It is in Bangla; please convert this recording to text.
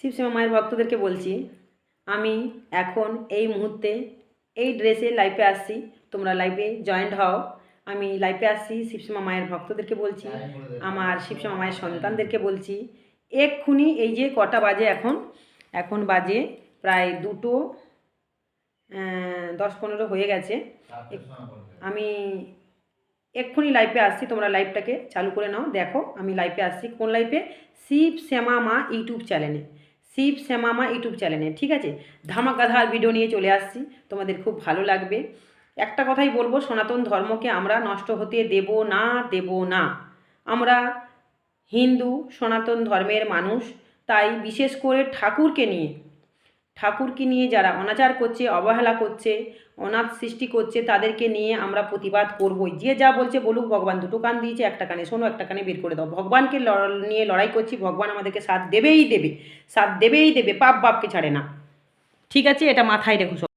শিবশ্যামা মায়ের ভক্তদেরকে বলছি আমি এখন এই মুহূর্তে এই ড্রেসে লাইভে আসছি তোমরা লাইভে জয়েন্ট হও। আমি লাইভে আসছি শিবশ্যামা মায়ের ভক্তদেরকে বলছি আমার শিবশ্যামা মায়ের সন্তানদেরকে বলছি এক্ষুনি এই যে কটা বাজে এখন এখন বাজে প্রায় দুটো দশ পনেরো হয়ে গেছে। আমি এক্ষুনি লাইভে আসছি তোমরা লাইভটাকে চালু করে নাও। দেখো আমি লাইভে আসছি কোন লাইভে শিব শ্যামা মা ইউটিউব চ্যানেলে। শিব শ্যামামা ইউটিউব চ্যানেলে, ঠিক আছে? ধামাকাধার ভিডিও নিয়ে চলে আসছি, তোমাদের খুব ভালো লাগবে। একটা কথাই বলব, সনাতন ধর্মকে আমরা নষ্ট হতে দেব না দেব না। আমরা হিন্দু, সনাতন ধর্মের মানুষ, তাই বিশেষ করে ঠাকুরকে নিয়ে ঠাকুরকে নিয়ে যারা অনাচার করছে, অবহেলা করছে, অনাথ সৃষ্টি করছে, তাদেরকে নিয়ে আমরা প্রতিবাদ করবই। যে যা বলছে বলুক, ভগবান দুটো কান দিয়েছে, একটা কানে শোনো, একটা কানে বের করে দাও। ভগবানকে নিয়ে লড়াই করছি, ভগবান আমাদেরকে সাথ দেবেই দেবে। সাথ দেবেই দেবে, পাপ বাপকে ছাড়ে না। ঠিক আছে? এটা মাথায় রেখো।